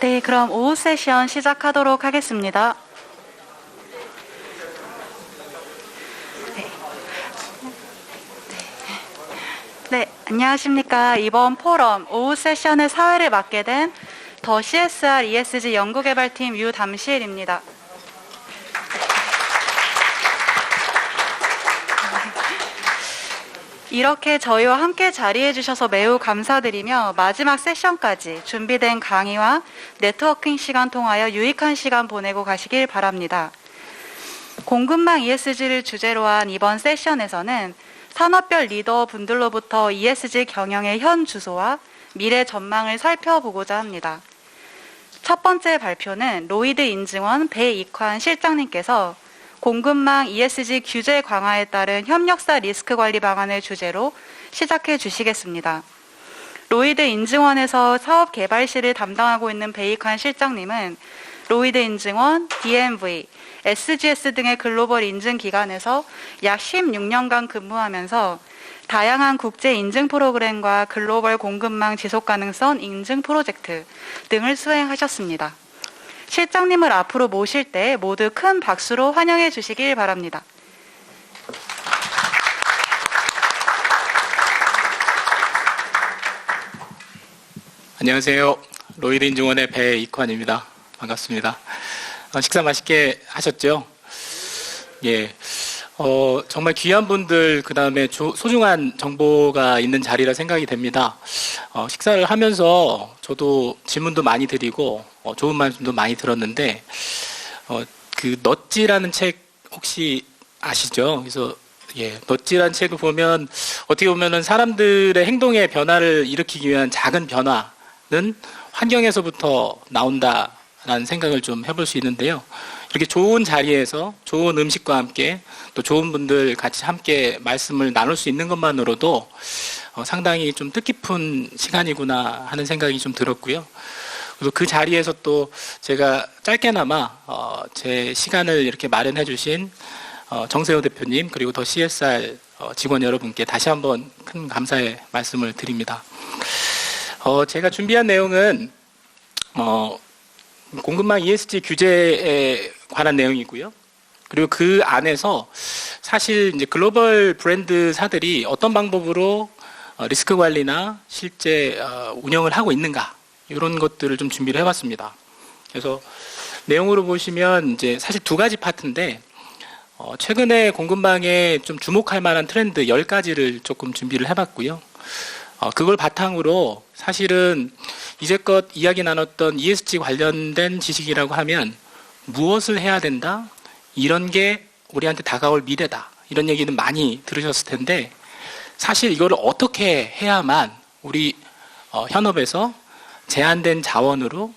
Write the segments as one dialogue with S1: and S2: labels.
S1: 네, 그럼 오후 세션 시작하도록 하겠습니다. 네. 네, 안녕하십니까. 이번 포럼 오후 세션의 사회를 맡게 된 더 CSR ESG 연구개발팀 유담실입니다. 이렇게 저희와 함께 자리해 주셔서 매우 감사드리며 마지막 세션까지 준비된 강의와 네트워킹 시간 통하여 유익한 시간 보내고 가시길 바랍니다. 공급망 ESG를 주제로 한 이번 세션에서는 산업별 리더 분들로부터 ESG 경영의 현 주소와 미래 전망을 살펴보고자 합니다. 첫 번째 발표는 로이드 인증원 배익환 실장님께서 공급망 ESG 규제 강화에 따른 협력사 리스크 관리 방안을 주제로 시작해 주시겠습니다. 로이드 인증원에서 사업 개발 실을 담당하고 있는 베이칸 실장님은 로이드 인증원, DMV, SGS 등의 글로벌 인증 기관에서 약 16년간 근무하면서 다양한 국제 인증 프로그램과 글로벌 공급망 지속 가능성 인증 프로젝트 등을 수행하셨습니다. 실장님을 앞으로 모실 때 모두 큰 박수로 환영해 주시길 바랍니다.
S2: 안녕하세요. 로이드 인증원의 배익환입니다. 반갑습니다. 어, 식사 맛있게 하셨죠? 예. 어, 정말 귀한 분들, 그 다음에 소중한 정보가 있는 자리라 생각이 됩니다. 어, 식사를 하면서 저도 질문도 많이 드리고, 어, 좋은 말씀도 많이 들었는데, 어, 그, 넛지라는 책 혹시 아시죠? 그래서, 예, 넛지라는 책을 보면, 어떻게 보면은 사람들의 행동의 변화를 일으키기 위한 작은 변화는 환경에서부터 나온다라는 생각을 좀 해볼 수 있는데요. 이렇게 좋은 자리에서 좋은 음식과 함께 또 좋은 분들 같이 함께 말씀을 나눌 수 있는 것만으로도 어, 상당히 좀 뜻깊은 시간이구나 하는 생각이 좀 들었고요. 그 자리에서 또 제가 짧게나마 어, 제 시간을 이렇게 마련해 주신 어, 정세호 대표님 그리고 더 CSR 어, 직원 여러분께 다시 한번 큰 감사의 말씀을 드립니다. 어, 제가 준비한 내용은 어, 공급망 ESG 규제에 관한 내용이고요. 그리고 그 안에서 사실 이제 글로벌 브랜드사들이 어떤 방법으로 어, 리스크 관리나 실제 어, 운영을 하고 있는가 이런 것들을 좀 준비를 해봤습니다. 그래서 내용으로 보시면 이제 사실 두 가지 파트인데 어, 최근에 공급망에 좀 주목할 만한 트렌드 10가지를 조금 준비를 해봤고요. 그걸 바탕으로 사실은 이제껏 이야기 나눴던 ESG 관련된 지식이라고 하면 무엇을 해야 된다? 이런 게 우리한테 다가올 미래다. 이런 얘기는 많이 들으셨을 텐데 사실 이거를 어떻게 해야만 우리 어, 현업에서 제한된 자원으로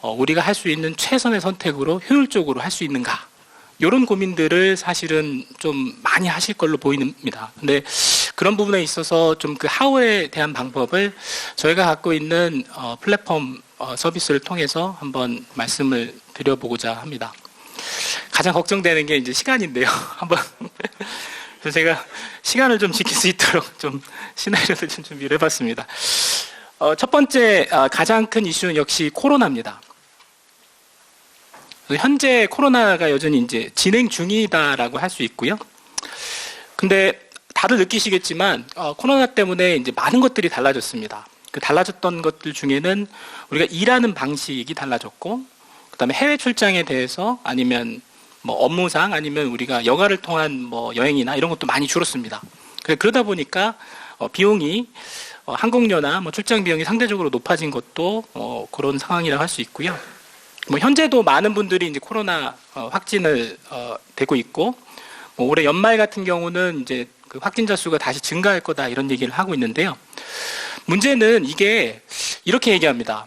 S2: 어, 우리가 할 수 있는 최선의 선택으로 효율적으로 할 수 있는가? 이런 고민들을 사실은 좀 많이 하실 걸로 보입니다. 근데 그런 부분에 있어서 좀 그 하우에 대한 방법을 저희가 갖고 있는 어, 플랫폼 어, 서비스를 통해서 한번 말씀을 드려보고자 합니다. 가장 걱정되는 게 이제 시간인데요. 한번 그래서 제가 시간을 좀 지킬 수 있도록 좀 시나리오를 좀 준비를 해봤습니다. 어, 첫 번째 어, 가장 큰 이슈는 역시 코로나입니다. 현재 코로나가 여전히 이제 진행 중이다라고 할 수 있고요. 근데 다들 느끼시겠지만 어, 코로나 때문에 이제 많은 것들이 달라졌습니다. 그 달라졌던 것들 중에는 우리가 일하는 방식이 달라졌고, 그다음에 해외 출장에 대해서 아니면 뭐 업무상 아니면 우리가 여가를 통한 뭐 여행이나 이런 것도 많이 줄었습니다. 그러다 보니까 어, 비용이 어, 항공료나 뭐 출장 비용이 상대적으로 높아진 것도 어, 그런 상황이라고 할 수 있고요. 뭐 현재도 많은 분들이 이제 코로나 어, 확진을 어, 되고 있고 뭐 올해 연말 같은 경우는 이제 그 확진자 수가 다시 증가할 거다 이런 얘기를 하고 있는데요. 문제는 이게 이렇게 얘기합니다.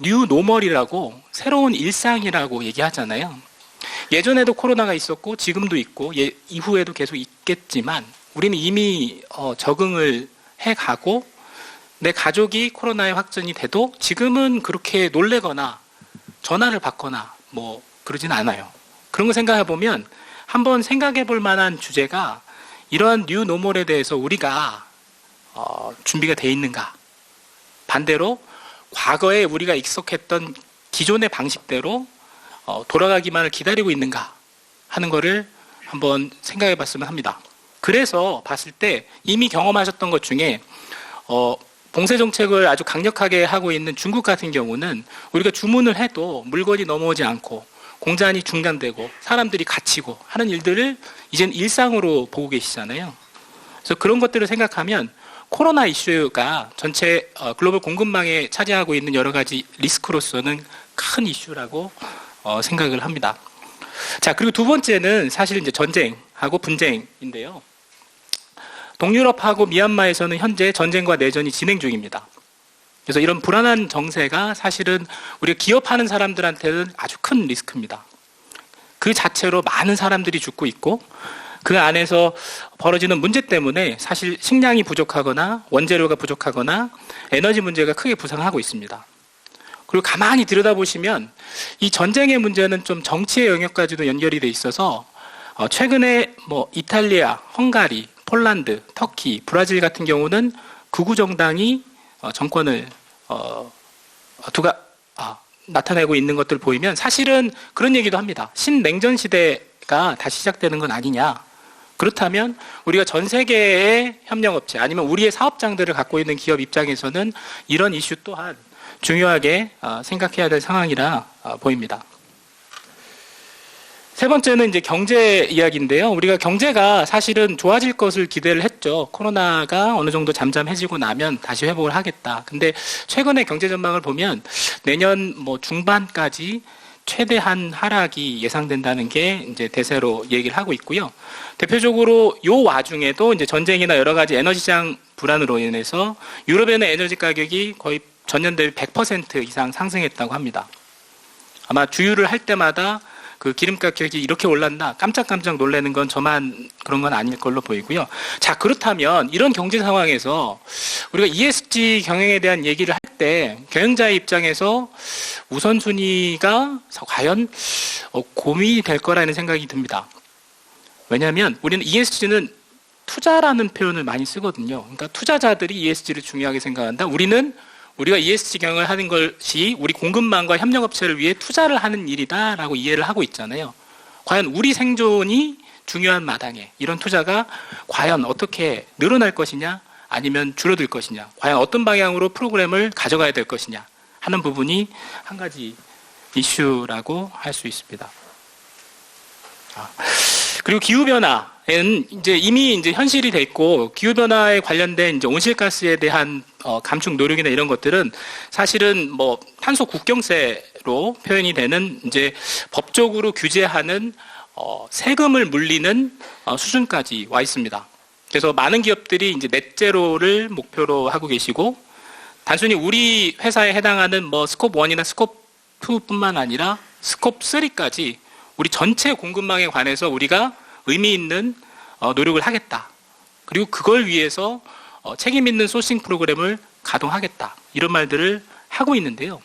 S2: 뉴 노멀이라고 새로운 일상이라고 얘기하잖아요. 예전에도 코로나가 있었고 지금도 있고 예, 이후에도 계속 있겠지만 우리는 이미 어, 적응을 해가고 내 가족이 코로나에 확진이 돼도 지금은 그렇게 놀래거나 전화를 받거나 뭐 그러진 않아요. 그런 거 생각해 보면 한번 생각해 볼 만한 주제가 이러한 뉴 노멀에 대해서 우리가 어, 준비가 돼 있는가? 반대로 과거에 우리가 익숙했던 기존의 방식대로 어, 돌아가기만을 기다리고 있는가 하는 거를 한번 생각해 봤으면 합니다. 그래서 봤을 때 이미 경험하셨던 것 중에 어, 봉쇄 정책을 아주 강력하게 하고 있는 중국 같은 경우는 우리가 주문을 해도 물건이 넘어오지 않고 공장이 중단되고 사람들이 갇히고 하는 일들을 이젠 일상으로 보고 계시잖아요. 그래서 그런 것들을 생각하면 코로나 이슈가 전체 어, 글로벌 공급망에 차지하고 있는 여러 가지 리스크로서는 큰 이슈라고 어, 생각을 합니다. 자, 그리고 두 번째는 사실 이제 전쟁하고 분쟁인데요. 동유럽하고 미얀마에서는 현재 전쟁과 내전이 진행 중입니다. 그래서 이런 불안한 정세가 사실은 우리가 기업하는 사람들한테는 아주 큰 리스크입니다. 그 자체로 많은 사람들이 죽고 있고 그 안에서 벌어지는 문제 때문에 사실 식량이 부족하거나 원재료가 부족하거나 에너지 문제가 크게 부상하고 있습니다. 그리고 가만히 들여다보시면 이 전쟁의 문제는 좀 정치의 영역까지도 연결이 돼 있어서 어, 최근에 뭐 이탈리아, 헝가리, 폴란드, 터키, 브라질 같은 경우는 극우 정당이 어, 정권을 어, 어, 두가 아, 나타내고 있는 것들 보이면 사실은 그런 얘기도 합니다. 신냉전 시대가 다시 시작되는 건 아니냐. 그렇다면 우리가 전 세계의 협력업체 아니면 우리의 사업장들을 갖고 있는 기업 입장에서는 이런 이슈 또한 중요하게 어, 생각해야 될 상황이라 어, 보입니다. 세 번째는 이제 경제 이야기인데요. 우리가 경제가 사실은 좋아질 것을 기대를 했죠. 코로나가 어느 정도 잠잠해지고 나면 다시 회복을 하겠다. 근데 최근에 경제 전망을 보면 내년 뭐 중반까지 최대한 하락이 예상된다는 게 이제 대세로 얘기를 하고 있고요. 대표적으로 요 와중에도 이제 전쟁이나 여러 가지 에너지 시장 불안으로 인해서 유럽에는 에너지 가격이 거의 전년 대비 100% 이상 상승했다고 합니다. 아마 주유를 할 때마다 그 기름 가격이 이렇게 올랐나 깜짝깜짝 놀라는 건 저만 그런 건 아닐 걸로 보이고요. 자, 그렇다면 이런 경제 상황에서 우리가 ESG 경영에 대한 얘기를 할 때 경영자의 입장에서 우선순위가 과연 어, 고민이 될 거라는 생각이 듭니다. 왜냐하면 우리는 ESG는 투자라는 표현을 많이 쓰거든요. 그러니까 투자자들이 ESG를 중요하게 생각한다. 우리는 우리가 ESG 경영을 하는 것이 우리 공급망과 협력업체를 위해 투자를 하는 일이다라고 이해를 하고 있잖아요. 과연 우리 생존이 중요한 마당에 이런 투자가 과연 어떻게 늘어날 것이냐 아니면 줄어들 것이냐 과연 어떤 방향으로 프로그램을 가져가야 될 것이냐 하는 부분이 한 가지 이슈라고 할 수 있습니다. 아, 그리고 기후 변화 는 이제 이미 이제 현실이 됐고 기후 변화에 관련된 이제 온실가스에 대한 어, 감축 노력이나 이런 것들은 사실은 뭐 탄소 국경세로 표현이 되는 이제 법적으로 규제하는 어, 세금을 물리는 어, 수준까지 와 있습니다. 그래서 많은 기업들이 이제 넷제로를 목표로 하고 계시고 단순히 우리 회사에 해당하는 뭐 스콥 1이나 스콥 2뿐만 아니라 스콥 3까지 우리 전체 공급망에 관해서 우리가 의미 있는 어, 노력을 하겠다. 그리고 그걸 위해서 어, 책임 있는 소싱 프로그램을 가동하겠다. 이런 말들을 하고 있는데요.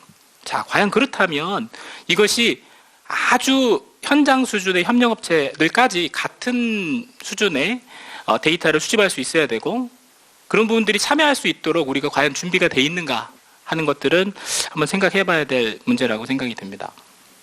S2: 자, 과연 그렇다면 이것이 아주 현장 수준의 협력업체들까지 같은 수준의 어, 데이터를 수집할 수 있어야 되고 그런 부분들이 참여할 수 있도록 우리가 과연 준비가 돼 있는가 하는 것들은 한번 생각해 봐야 될 문제라고 생각이 듭니다.